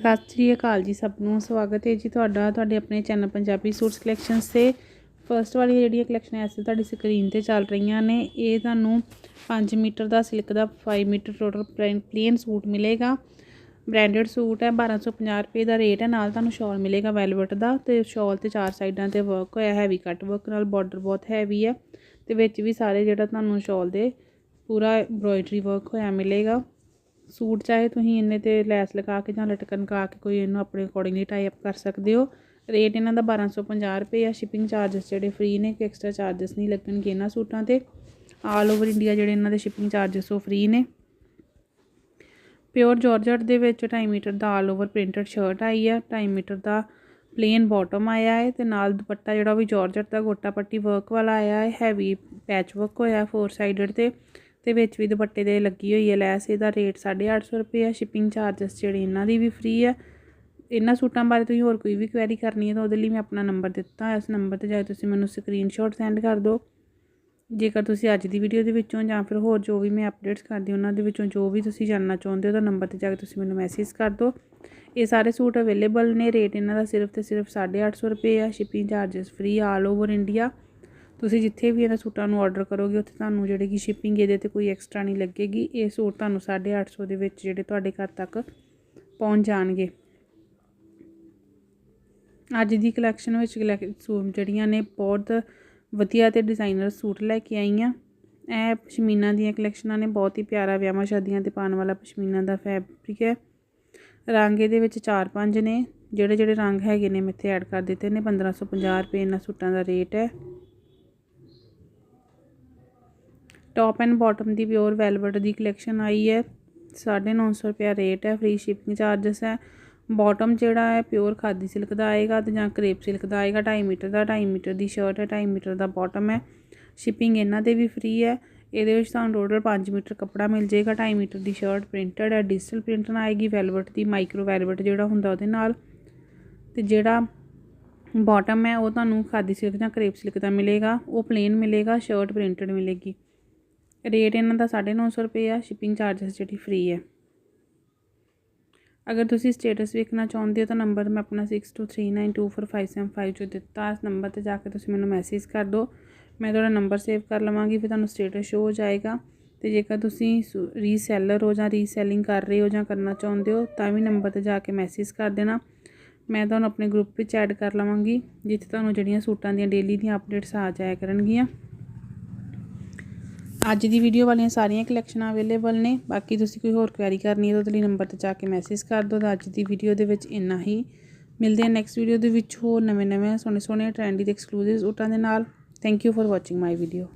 ਸਤਿ ਸ੍ਰੀ ਅਕਾਲ ਜੀ ਸਭ ਨੂੰ, ਸਵਾਗਤ ਹੈ ਜੀ ਤੁਹਾਡਾ, ਤੁਹਾਡੇ ਆਪਣੇ ਚੈਨਲ ਪੰਜਾਬੀ ਸੂਟਸ ਕਲੈਕਸ਼ਨਸ ਤੇ। ਫਰਸਟ ਵਾਲੀ ਜਿਹੜੀਆਂ ਕਲੈਕਸ਼ਨ ਐ ਸੀ ਤੁਹਾਡੀ ਸਕਰੀਨ ਤੇ ਚੱਲ ਰਹੀਆਂ ਨੇ। ਇਹ ਤੁਹਾਨੂੰ 5 ਮੀਟਰ ਦਾ ਸਿਲਕ ਦਾ 5 ਮੀਟਰ ਟੋਟਲ ਪਲੇਨ ਸੂਟ ਮਿਲੇਗਾ। ਬ੍ਰਾਂਡਡ ਸੂਟ ਹੈ 1250 ਰੁਪਏ ਦਾ ਰੇਟ ਹੈ, ਨਾਲ ਤੁਹਾਨੂੰ ਸ਼ਾਲ ਮਿਲੇਗਾ ਵੈਲਵਟ ਦਾ। ਤੇ ਸ਼ਾਲ ਤੇ ਚਾਰ ਸਾਈਡਾਂ ਤੇ ਵਰਕ ਹੋਇਆ ਹੈਵੀ ਕੱਟ ਵਰਕ ਨਾਲ ਬਾਰਡਰ ਬਹੁਤ ਹੈਵੀ ਹੈ। ਤੇ ਵਿੱਚ ਵੀ ਸਾਰੇ ਜਿਹੜਾ ਤੁਹਾਨੂੰ ਸ਼ਾਲ ਦੇ ਪੂਰਾ ਐਮਬ੍ਰੋਇਡਰੀ ਵਰਕ ਹੋਇਆ ਮਿਲੇਗਾ। ਸੂਟ ਚਾਹੇ ਤੁਸੀਂ ਇਹਨੇ ਤੇ ਲੈਸ ਲਗਾ ਕੇ ਜਾਂ ਲਟਕਣ ਲਗਾ ਕੇ ਕੋਈ ਇਹਨੂੰ ਆਪਣੇ ਅਕੋਰਡਿੰਗਲੀ ਟਾਈ ਅਪ ਕਰ ਸਕਦੇ ਹੋ। ਰੇਟ ਇਹਨਾਂ ਦਾ 1250 ਰੁਪਏ ਆ। ਸ਼ਿਪਿੰਗ ਚਾਰजेस ਜਿਹੜੇ ਫ੍ਰੀ ਨੇ ਕਿ ਐਕਸਟਰਾ ਚਾਰजेस ਨਹੀਂ ਲੱਗਣਗੇ ਇਹਨਾਂ ਸੂਟਾਂ ਤੇ। ਆਲ ਓਵਰ ਇੰਡੀਆ ਜਿਹੜੇ ਇਹਨਾਂ ਦੇ ਸ਼ਿਪਿੰਗ ਚਾਰजेस ਉਹ ਫ੍ਰੀ ਨੇ। ਪਿਓਰ ਜਾਰਜਟ ਦੇ ਵਿੱਚ 2.5 ਮੀਟਰ ਦਾ ਆਲ ਓਵਰ ਪ੍ਰਿੰਟਡ ਸ਼ਰਟ ਆਈ ਆ। 2.5 ਮੀਟਰ ਦਾ ਪਲੇਨ ਬਾਟਮ ਆਇਆ ਹੈ ਤੇ ਨਾਲ ਦੁਪੱਟਾ ਜਿਹੜਾ ਉਹ ਵੀ ਜਾਰਜਟ ਦਾ ਗੋਟਾ ਪੱਟੀ ਵਰਕ ਵਾਲਾ ਆਇਆ ਹੈ। ਹੈਵੀ ਪੈਚ ਵਰਕ ਹੋਇਆ ਫੋਰ ਸਾਈਡਡ ਤੇ। ਤੇ ਵਿੱਚ ਵੀ ਦੁਪੱਟੇ ਦੇ ਲੱਗੀ ਹੋਈ ਹੈ ਲੈਸ, ਇਹਦਾ ਰੇਟ 850 ਰੁਪਏ ਹੈ ਸ਼ਿਪਿੰਗ ਚਾਰजेस ਜਿਹੜੇ ਇਹਨਾਂ ਦੀ ਵੀ ਫ੍ਰੀ ਹੈ ਇਹਨਾਂ ਸੂਟਾਂ ਬਾਰੇ ਤੁਸੀਂ ਹੋਰ ਕੋਈ ਵੀ ਕੁਐਰੀ ਕਰਨੀ ਹੈ ਤਾਂ ਉਹਦੇ ਲਈ ਮੈਂ ਆਪਣਾ ਨੰਬਰ ਦਿੱਤਾ ਹੈ ਇਸ ਨੰਬਰ ਤੇ ਜਾ ਕੇ ਤੁਸੀਂ ਮੈਨੂੰ ਸਕਰੀਨਸ਼ਾਟ ਸੈਂਡ ਕਰ ਦਿਓ। ਜੇਕਰ ਤੁਸੀਂ ਅੱਜ ਦੀ ਵੀਡੀਓ ਦੇ ਵਿੱਚੋਂ ਜਾਂ ਫਿਰ ਹੋਰ ਜੋ ਵੀ ਮੈਂ ਅਪਡੇਟਸ ਕਰਦੀ ਉਹਨਾਂ ਦੇ ਵਿੱਚੋਂ ਜੋ ਵੀ ਤੁਸੀਂ ਜਾਣਨਾ ਚਾਹੁੰਦੇ ਹੋ ਤਾਂ ਨੰਬਰ ਤੇ ਜਾ ਕੇ ਤੁਸੀਂ ਮੈਨੂੰ ਮੈਸੇਜ ਕਰ ਦਿਓ। ਇਹ ਸਾਰੇ ਸੂਟ ਅਵੇਲੇਬਲ ਨੇ ਰੇਟ ਇਹਨਾਂ ਦਾ ਸਿਰਫ ਤੇ ਸਿਰਫ 850 ਰੁਪਏ ਆ shipping charges free all over India ਤੁਸੀਂ ਜਿੱਥੇ ਵੀ ਇਹਨਾਂ ਸੂਟਾਂ ਨੂੰ ਆਰਡਰ ਕਰੋਗੇ, ਉੱਥੇ ਤੁਹਾਨੂੰ ਜਿਹੜੇ ਕਿ ਸ਼ਿਪਿੰਗ ਇਹਦੇ ਤੇ ਕੋਈ ਐਕਸਟਰਾ ਨਹੀਂ ਲੱਗੇਗੀ। ਇਹ ਸੂਟ ਤੁਹਾਨੂੰ 850 ਦੇ ਵਿੱਚ ਜਿਹੜੇ ਤੁਹਾਡੇ ਘਰ ਤੱਕ ਪਹੁੰਚ ਜਾਣਗੇ। ਅੱਜ ਦੀ ਕਲੈਕਸ਼ਨ ਵਿੱਚ ਜਿਹੜੀਆਂ ਨੇ ਬਹੁਤ ਵਧੀਆ ਤੇ ਡਿਜ਼ਾਈਨਰ ਸੂਟ ਲੈ ਕੇ ਆਈਆਂ। ਇਹ ਪਸ਼ਮੀਨਾ ਦੀਆਂ ਕਲੈਕਸ਼ਨਾਂ ਨੇ, ਬਹੁਤ ਹੀ ਪਿਆਰਾ ਵਿਆਹਾਂ ਸ਼ਾਦੀਆਂ ਤੇ ਪਾਉਣ ਵਾਲਾ ਪਸ਼ਮੀਨਾ ਦਾ ਫੈਬਰਿਕ ਹੈ। ਰੰਗ ਇਹਦੇ ਵਿੱਚ 4-5 ਨੇ ਜਿਹੜੇ ਜਿਹੜੇ ਰੰਗ ਹੈਗੇ ਨੇ, ਮੈਂ ਇੱਥੇ ਐਡ ਕਰ ਦਿੱਤੇ ਨੇ 1550 ਰੁਪਏ ਇਹਨਾਂ ਸੂਟਾਂ ਦਾ ਰੇਟ ਹੈ। ਟੌਪ ਐਂਡ ਬਾਟਮ ਦੀ ਪਿਓਰ ਵੈਲਵਟ ਦੀ ਕਲੈਕਸ਼ਨ ਆਈ ਹੈ। 950 ਰੁਪਏ ਰੇਟ ਹੈ ਫ੍ਰੀ ਸ਼ਿਪਿੰਗ ਚਾਰजेस ਹੈ। ਬਾਟਮ ਜਿਹੜਾ ਹੈ ਪਿਓਰ ਖਾਦੀ ਸਿਲਕ ਦਾ ਆਏਗਾ ਤੇ ਜਾਂ ਕਰੇਪ ਸਿਲਕ ਦਾ ਆਏਗਾ। 2.5 ਮੀਟਰ ਦਾ 2.5 ਮੀਟਰ ਦੀ ਸ਼ਰਟ ਹੈ 2.5 ਮੀਟਰ ਦਾ ਬਾਟਮ ਹੈ। ਸ਼ਿਪਿੰਗ ਇਹਨਾਂ 'ਤੇ ਵੀ ਫ੍ਰੀ ਹੈ। ਇਹਦੇ ਵਿੱਚ ਤੁਹਾਨੂੰ ਟੋਟਲ 5 ਮੀਟਰ ਕੱਪੜਾ ਮਿਲ ਜਾਏਗਾ। 2.5 ਮੀਟਰ ਦੀ ਸ਼ਰਟ ਪ੍ਰਿੰਟਡ ਹੈ। ਡਿਜੀਟਲ ਪ੍ਰਿੰਟ ਨਾਲ ਆਏਗੀ। ਵੈਲਵਟ ਦੀ ਮਾਈਕਰੋ ਵੈਲਵਟ ਜਿਹੜਾ ਹੁੰਦਾ ਉਹਦੇ ਨਾਲ। ਤੇ ਜਿਹੜਾ ਬਾਟਮ ਹੈ, ਉਹ ਤੁਹਾਨੂੰ ਖਾਦੀ ਸਿਲਕ ਜਾਂ ਕਰੇਪ ਸਿਲਕ ਦਾ ਮਿਲੇਗਾ। ਉਹ ਪਲੇਨ ਮਿਲੇਗਾ ਸ਼ਰਟ ਪ੍ਰਿੰਟਡ ਮਿਲੇਗੀ। ਰੇਟ ਇਹਨਾਂ ਦਾ 950 ਰੁਪਏ ਆ ਸ਼ਿਪਿੰਗ ਚਾਰजेस ਜਿਹੜੀ ਫ੍ਰੀ ਹੈ। ਅਗਰ ਤੁਸੀਂ ਸਟੇਟਸ ਵੇਖਣਾ ਚਾਹੁੰਦੇ ਹੋ ਤਾਂ ਨੰਬਰ ਮੈਂ ਆਪਣਾ 6239245575 ਜੋ ਦਿੱਤਾ। ਇਸ ਨੰਬਰ ਤੇ ਜਾ ਕੇ ਤੁਸੀਂ ਮੈਨੂੰ ਮੈਸੇਜ ਕਰ ਦਿਓ। ਮੈਂ ਤੁਹਾਡਾ ਨੰਬਰ ਸੇਵ ਕਰ ਲਵਾਂਗੀ, ਫਿਰ ਤੁਹਾਨੂੰ ਸਟੇਟਸ ਸ਼ੋ ਹੋ ਜਾਏਗਾ। ਤੇ ਜੇਕਰ ਤੁਸੀਂ ਰੀਸੈਲਰ ਹੋ ਜਾਂ ਰੀਸੈਲਿੰਗ ਕਰ ਰਹੇ ਹੋ ਜਾਂ ਕਰਨਾ ਚਾਹੁੰਦੇ ਹੋ, ਤਾਂ ਵੀ ਨੰਬਰ ਤੇ ਜਾ ਕੇ ਮੈਸੇਜ ਕਰ ਦੇਣਾ। ਮੈਂ ਤੁਹਾਨੂੰ ਆਪਣੇ ਗਰੁੱਪ ਵਿੱਚ ਐਡ ਕਰ ਲਵਾਂਗੀ, ਜਿੱਥੇ ਤੁਹਾਨੂੰ ਜਿਹੜੀਆਂ ਸੂਟਾਂ ਦੀਆਂ ਡੇਲੀ ਦੀਆਂ ਅਪਡੇਟਸ ਆ ਜਾਇਆ ਕਰਨਗੀਆਂ। ਅੱਜ ਦੀ ਵੀਡੀਓ ਵਾਲੀਆਂ ਸਾਰੀਆਂ ਕਲੈਕਸ਼ਨਾਂ ਅਵੇਲੇਬਲ ਨੇ। ਬਾਕੀ ਤੁਸੀਂ ਕੋਈ ਹੋਰ ਕੁਐਰੀ ਕਰਨੀ ਹੈ ਤਾਂ ਉਹਦੇ ਲਈ ਨੰਬਰ ਤੇ ਜਾ ਕੇ ਮੈਸੇਜ ਕਰ ਦਿਓ। ਤਾਂ ਅੱਜ ਦੀ ਵੀਡੀਓ ਦੇ ਵਿੱਚ ਇੰਨਾ ਹੀ। ਮਿਲਦੇ ਹਾਂ ਨੈਕਸਟ ਵੀਡੀਓ ਦੇ ਵਿੱਚ ਹੋਰ ਨਵੇਂ ਨਵੇਂ ਸੋਹਣੇ ਸੋਹਣੇ ਟ੍ਰੈਂਡੀ ਤੇ ਐਕਸਕਲੂਸਿਵ ਸੂਟਾਂ ਦੇ ਨਾਲ। Thank you for watching my video